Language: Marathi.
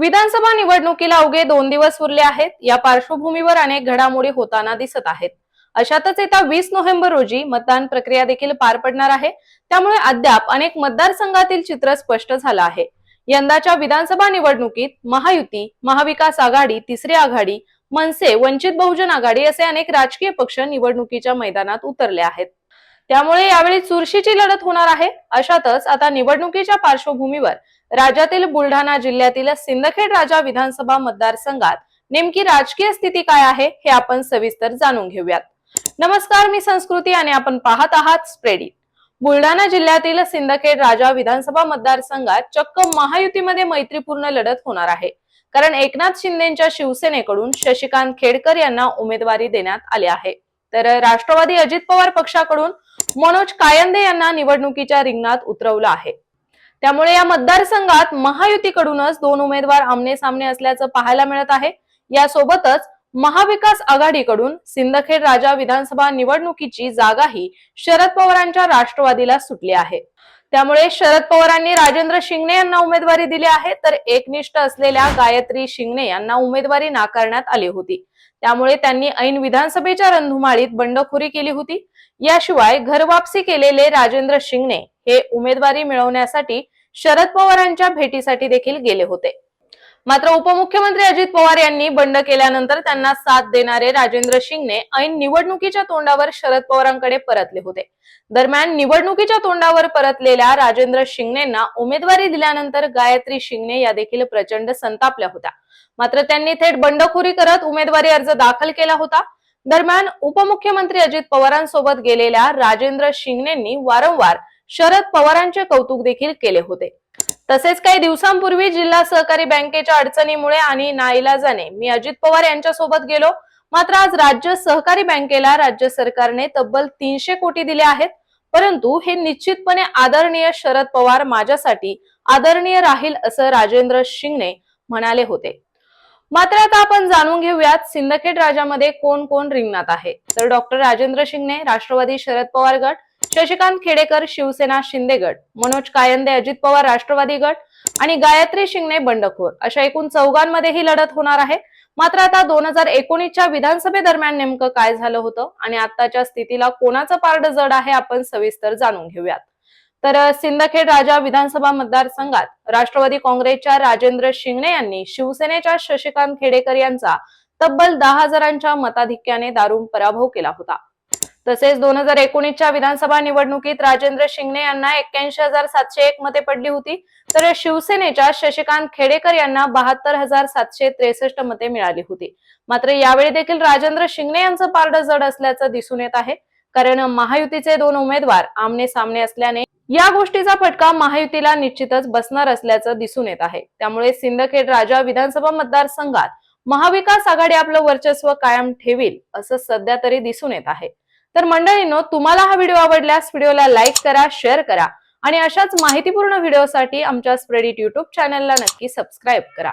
विधानसभा निवडणुकीला अवघे दोन दिवस उरले आहेत. या पार्श्वभूमीवर अनेक घडामोडी होताना दिसत आहेत. अशातच येत्या वीस नोव्हेंबर रोजी मतदान प्रक्रिया देखील पार पडणार आहे. त्यामुळे अद्याप अनेक मतदारसंघातील चित्र स्पष्ट झालं आहे. यंदाच्या विधानसभा निवडणुकीत महायुती महाविकास आघाडी तिसरी आघाडी मनसे वंचित बहुजन आघाडी असे अनेक राजकीय पक्ष निवडणुकीच्या मैदानात उतरले आहेत. त्यामुळे यावेळी चुरशीची लढत होणार आहे. अशातच आता निवडणुकीच्या पार्श्वभूमीवर राज्यातील बुलढाणा जिल्ह्यातील सिंदखेड राजा विधानसभा मतदारसंघात नेमकी राजकीय स्थिती काय आहे हे आपण सविस्तर जाणून घेऊयात. नमस्कार मी संस्कृती आणि आपण पाहत आहात स्प्रेडी. बुलढाणा जिल्ह्यातील सिंदखेड राजा विधानसभा मतदारसंघात चक्क महायुतीमध्ये मैत्रीपूर्ण लढत होणार आहे. कारण एकनाथ शिंदेच्या शिवसेनेकडून शशिकांत खेडकर यांना उमेदवारी देण्यात आली आहे. तर राष्ट्रवादी अजित पवार पक्षाकडून मनोज कायंदे यांना निवडणुकीच्या रिंगणात उतरवलं आहे. त्यामुळे या मतदारसंघात महायुतीकडूनच दोन उमेदवार आमने सामने असल्याचं पाहायला मिळत आहे. यासोबतच महाविकास आघाडीकडून सिंदखेड राजा विधानसभा निवडणुकीची जागाही शरद पवारांच्या राष्ट्रवादीला सुटली आहे. त्यामुळे शरद पवारांनी राजेंद्र शिंगणे यांना उमेदवारी दिली आहे. तर एकनिष्ठ असलेल्या गायत्री शिंगणे यांना उमेदवारी नाकारण्यात आली होती. त्यामुळे त्यांनी ऐन विधानसभेच्या रंधुमाळीत बंडखोरी केली होती. याशिवाय घरवापसी केलेले राजेंद्र शिंगणे हे उमेदवारी मिळवण्यासाठी शरद पवारांच्या भेटीसाठी देखील गेले होते. मात्र उपमुख्यमंत्री अजित पवार यांनी बंड केल्यानंतर त्यांना साथ देणारे राजेंद्र शिंगणे ऐन निवडणुकीच्या तोंडावर शरद पवारांकडे परतले होते. दरम्यान निवडणुकीच्या तोंडावर परतलेल्या राजेंद्र शिंगणेंना उमेदवारी दिल्यानंतर गायत्री शिंगणे या देखील प्रचंड संतापल्या होत्या. मात्र त्यांनी थेट बंडखोरी करत उमेदवारी अर्ज दाखल केला होता. दरम्यान उपमुख्यमंत्री अजित पवारांसोबत गेलेल्या राजेंद्र शिंगणेंनी वारंवार शरद पवारांचे कौतुक देखील केले होते. तसेच काही दिवसांपूर्वी जिल्हा सहकारी बँकेच्या अडचणीमुळे आणि नाईलाजाने मी अजित पवार यांच्या सोबत गेलो. मात्र आज राज्य सहकारी बँकेला राज्य सरकारने तब्बल तीनशे कोटी दिले आहेत. परंतु हे निश्चितपणे आदरणीय शरद पवार माझ्यासाठी आदरणीय राहील असं राजेंद्र शिंगणे म्हणाले होते. मात्र आता आपण जाणून घेऊयात सिंदखेड राजामध्ये कोण कोण रिंगणात आहे. तर डॉक्टर राजेंद्र शिंगणे राष्ट्रवादी शरद पवार गट शशिकांत खेडेकर शिवसेना शिंदे गट मनोज कायंदे अजित पवार राष्ट्रवादी गट आणि गायत्री शिंगणे बंडखोर अशा एकूण चौघांमध्ये ही लढत होणार आहे. मात्र आता दोन हजार एकोणीसच्या विधानसभेदरम्यान नेमकं काय झालं होतं आणि आताच्या स्थितीला कोणाचं पारड जड आहे आपण सविस्तर जाणून घेऊयात. तर सिंदखेड राजा विधानसभा मतदारसंघात राष्ट्रवादी काँग्रेसच्या राजेंद्र शिंगणे यांनी शिवसेनेच्या शशिकांत खेडेकर यांचा तब्बल दहा हजारांच्या मताधिक्याने दारुण पराभव केला होता. तसेच दोन हजार एकोणीसच्या विधानसभा निवडणुकीत राजेंद्र शिंगणे यांना एक्क्याऐंशी हजार सातशे एक मते पडली होती. तर शिवसेनेच्या शशिकांत खेडेकर यांना बहात्तर हजार सातशे त्रेसष्ट मते मिळाली होती. मात्र यावेळी देखील राजेंद्र शिंगणे यांचं पारड जड असल्याचं दिसून येत आहे. कारण महायुतीचे दोन उमेदवार आमने सामने असल्याने या गोष्टीचा फटका महायुतीला निश्चितच बसणार असल्याचं दिसून येत आहे. त्यामुळे सिंदखेड राजा विधानसभा मतदारसंघात महाविकास आघाडी आपलं वर्चस्व कायम ठेवील असं सध्या तरी दिसून येत आहे. तर मंडळींनो तुम्हाला हा व्हिडिओ आवडल्यास व्हिडिओला लाईक करा शेअर करा आणि अशाच माहितीपूर्ण व्हिडिओसाठी आमच्या स्प्रेडिट युट्यूब चॅनलला नक्की सबस्क्राईब करा.